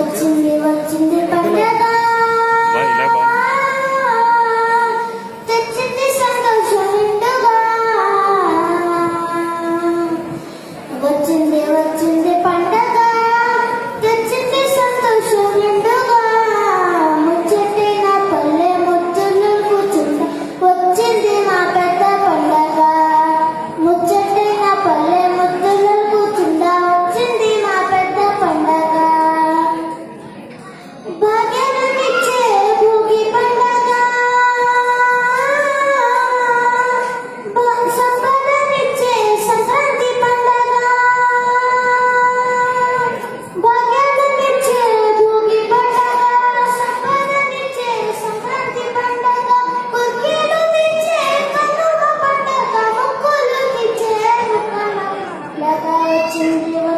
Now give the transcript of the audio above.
వచ్చింది వచ్చింది పండగ. watching you.